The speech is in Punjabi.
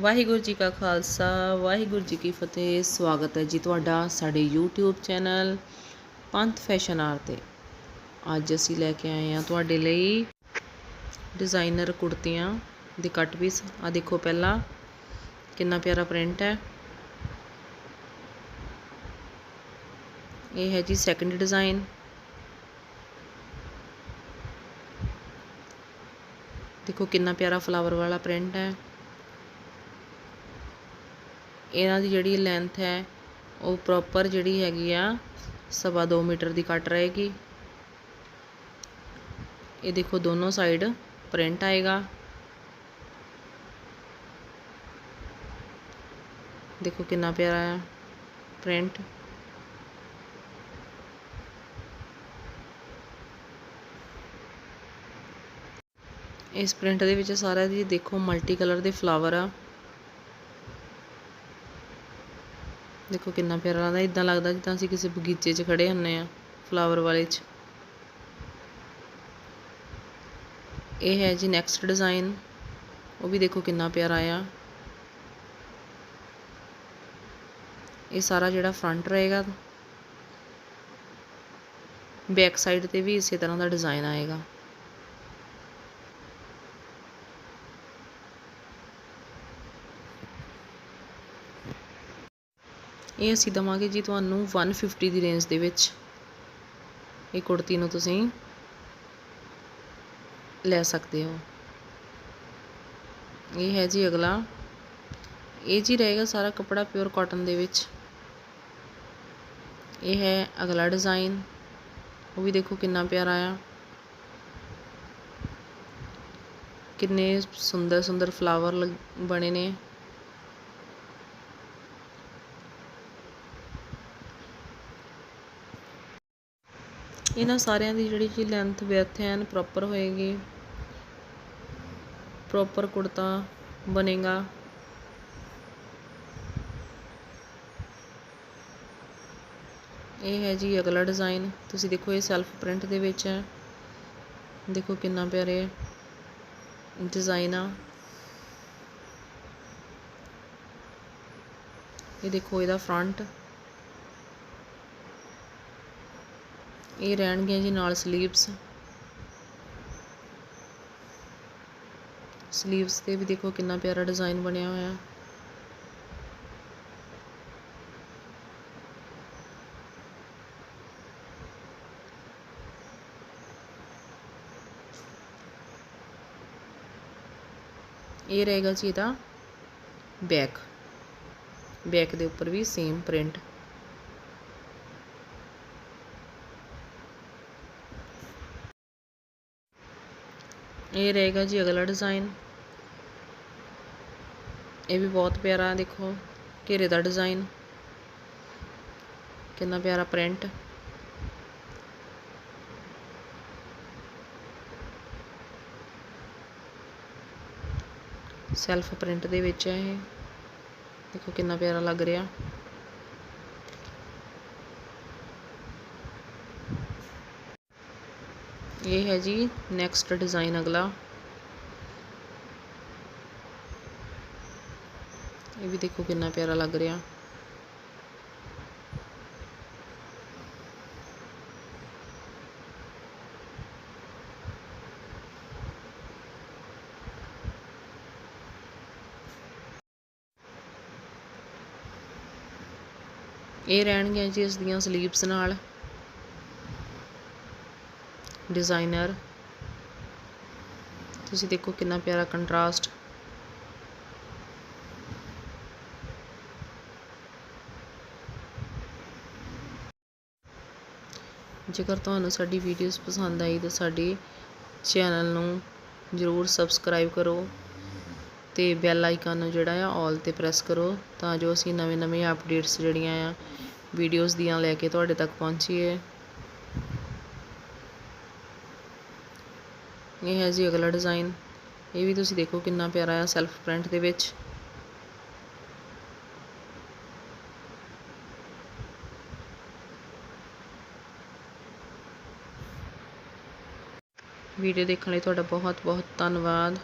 ਵਾਹਿਗੁਰੂ ਜੀ ਕਾ ਖਾਲਸਾ, ਵਾਹਿਗੁਰੂ ਜੀ ਕੀ ਫਤਿਹ। ਸਵਾਗਤ ਹੈ ਜੀ ਤੁਹਾਡਾ ਸਾਡੇ YouTube ਚੈਨਲ ਪੰਥ ਫੈਸ਼ਨ ਆਰ ਤੇ। ਅੱਜ ਅਸੀਂ ਲੈ ਕੇ ਆਏ ਹਾਂ ਤੁਹਾਡੇ ਲਈ ਡਿਜ਼ਾਈਨਰ ਕੁੜਤੀਆਂ ਦੇ ਕੱਟ ਪੀਸ। ਆ ਦੇਖੋ ਪਹਿਲਾਂ ਕਿੰਨਾ ਪਿਆਰਾ ਪ੍ਰਿੰਟ ਹੈ। ਇਹ ਹੈ ਜੀ ਸੈਕੰਡ ਡਿਜ਼ਾਈਨ ਦੇਖੋ ਕਿੰਨਾ ਪਿਆਰਾ ਫਲਾਵਰ ਵਾਲਾ ਪ੍ਰਿੰਟ ਹੈ। ਇਹਨਾਂ ਦੀ ਜਿਹੜੀ ਲੈਂਥ ਹੈ, ਉਹ ਪ੍ਰੋਪਰ ਜਿਹੜੀ ਹੈਗੀ ਆ, ਸਵਾ 2 ਮੀਟਰ ਦੀ ਕੱਟ ਰਹੇਗੀ। ਇਹ ਦੇਖੋ ਦੋਨੋਂ ਸਾਈਡ ਪ੍ਰਿੰਟ ਆਏਗਾ। ਦੇਖੋ ਕਿੰਨਾ ਪਿਆਰਾ ਹੈ ਪ੍ਰਿੰਟ ਇਸ ਪ੍ਰਿੰਟ ਦੇ ਵਿੱਚ ਸਾਰਾ ਜੀ ਦੇਖੋ ਮਲਟੀ ਕਲਰ ਦੇ ਫਲਾਵਰ ਆ। ਦੇਖੋ ਕਿੰਨਾ ਪਿਆਰਾ ਲੱਗਦਾ ਇਦਾਂ ਲੱਗਦਾ ਜਿੱਦਾਂ ਅਸੀਂ ਕਿਸੇ ਬਗੀਚੇ 'ਚ ਖੜੇ ਹੁੰਨੇ ਆ ਫਲਾਵਰ ਵਾਲੇ 'ਚ। ਇਹ ਹੈ ਜੀ ਨੈਕਸਟ ਡਿਜ਼ਾਈਨ ਉਹ ਵੀ ਦੇਖੋ ਕਿੰਨਾ ਪਿਆਰਾ ਆ। ਇਹ ਸਾਰਾ ਜਿਹੜਾ ਫਰੰਟ ਰਹੇਗਾ ਬੈਕ ਸਾਈਡ ਤੇ ਵੀ ਇਸੇ ਤਰ੍ਹਾਂ ਦਾ ਡਿਜ਼ਾਈਨ ਆਏਗਾ। ਇਹ ਅਸੀਂ ਦਵਾਂਗੇ ਜੀ ਤੁਹਾਨੂੰ 150 ਦੀ ਰੇਂਜ ਦੇ ਵਿੱਚ। ਇਹ ਕੁੜਤੀ ਨੂੰ ਤੁਸੀਂ ਲੈ ਸਕਦੇ ਹੋ। ਇਹ ਹੈ ਜੀ ਅਗਲਾ। ਇਹ ਜੀ ਰਹੇਗਾ ਸਾਰਾ ਕਪੜਾ ਪਿਓਰ ਕਾਟਨ ਦੇ ਵਿੱਚ। ਇਹ ਹੈ ਅਗਲਾ ਡਿਜ਼ਾਈਨ ਉਹ ਵੀ ਦੇਖੋ ਕਿੰਨਾ ਪਿਆਰਾ ਆ। ਕਿੰਨੇ ਸੁੰਦਰ ਸੁੰਦਰ ਫਲਾਵਰ ਬਣੇ ਨੇ। ਇਹਨਾਂ ਸਾਰਿਆਂ ਦੀ ਜਿਹੜੀ ਜੀ ਲੈਂਥ ਵਿਡਥ ਐਨ ਪ੍ਰੋਪਰ ਹੋਏਗੀ। ਪ੍ਰੋਪਰ ਕੁੜਤਾ ਬਣੇਗਾ। ਇਹ ਹੈ ਜੀ ਅਗਲਾ ਡਿਜ਼ਾਈਨ ਤੁਸੀਂ ਦੇਖੋ ਇਹ ਸੈਲਫ ਪ੍ਰਿੰਟ ਦੇ ਵਿੱਚ ਹੈ। ਦੇਖੋ ਕਿੰਨਾ ਪਿਆਰੇ ਡਿਜ਼ਾਈਨ ਆ। ਇਹ ਦੇਖੋ ਇਹਦਾ ਫਰੰਟ ਇਹ ਰਹਿਣਗੀਆਂ ਜੀ ਨਾਲ ਸਲੀਵਸ ਸਲੀਵਸ ਤੇ ਵੀ ਦੇਖੋ ਕਿੰਨਾ ਪਿਆਰਾ ਡਿਜ਼ਾਈਨ ਬਣਿਆ ਹੋਇਆ। ਇਹ ਰਹੇਗਾ ਜੀ ਇਹਦਾ ਬੈਕ ਬੈਕ ਦੇ ਉੱਪਰ ਵੀ ਸੇਮ ਪ੍ਰਿੰਟ ਇਹ ਰਹੇਗਾ ਜੀ ਅਗਲਾ ਡਿਜ਼ਾਈਨ ਇਹ ਵੀ ਬਹੁਤ ਪਿਆਰਾ ਦੇਖੋ, ਘੇਰੇ ਦਾ ਡਿਜ਼ਾਈਨ ਕਿੰਨਾ ਪਿਆਰਾ ਪ੍ਰਿੰਟ ਸੈਲਫ ਪ੍ਰਿੰਟ ਦੇ ਵਿੱਚ ਹੈ ਇਹ। ਦੇਖੋ ਕਿੰਨਾ ਪਿਆਰਾ ਲੱਗ ਰਿਹਾ। ਇਹ ਹੈ ਜੀ ਨੈਕਸਟ ਡਿਜ਼ਾਈਨ ਅਗਲਾ। ਇਹ ਵੀ ਦੇਖੋ ਕਿੰਨਾ ਪਿਆਰਾ ਲੱਗ ਰਿਹਾ। ਇਹ ਰਹਿਣਗੀਆਂ ਜੀ ਇਸ ਦੀਆਂ ਸਲੀਵਸ ਨਾਲ। ਡਿਜ਼ਾਈਨਰ। ਤੁਸੀਂ ਦੇਖੋ ਕਿੰਨਾ ਪਿਆਰਾ ਕੰਟਰਾਸਟ। ਜੇਕਰ ਤੁਹਾਨੂੰ ਸਾਡੀ ਵੀਡੀਓਜ਼ ਪਸੰਦ ਆਈ ਤਾਂ ਸਾਡੇ ਚੈਨਲ ਨੂੰ ਜ਼ਰੂਰ ਸਬਸਕ੍ਰਾਈਬ ਕਰੋ ਤੇ ਬੈਲ ਆਈਕਨ ਨੂੰ ਜਿਹੜਾ ਆ ਆਲ ਤੇ ਪ੍ਰੈਸ ਕਰੋ ਤਾਂ ਜੋ ਅਸੀਂ ਨਵੇਂ-ਨਵੇਂ ਅਪਡੇਟਸ ਜਿਹੜੀਆਂ ਆ ਵੀਡੀਓਜ਼ ਦੀਆਂ ਲੈ ਕੇ ਤੁਹਾਡੇ ਤੱਕ ਪਹੁੰਚੀਏ। ਇਹ ਹੈ ਜੀ ਅਗਲਾ ਡਿਜ਼ਾਈਨ ਇਹ ਵੀ ਤੁਸੀਂ ਦੇਖੋ ਕਿੰਨਾ ਪਿਆਰਾ ਆ ਸੈਲਫ ਪ੍ਰਿੰਟ ਦੇ ਵਿੱਚ। ਵੀਡੀਓ ਦੇਖਣ ਲਈ ਤੁਹਾਡਾ ਬਹੁਤ ਬਹੁਤ ਧੰਨਵਾਦ।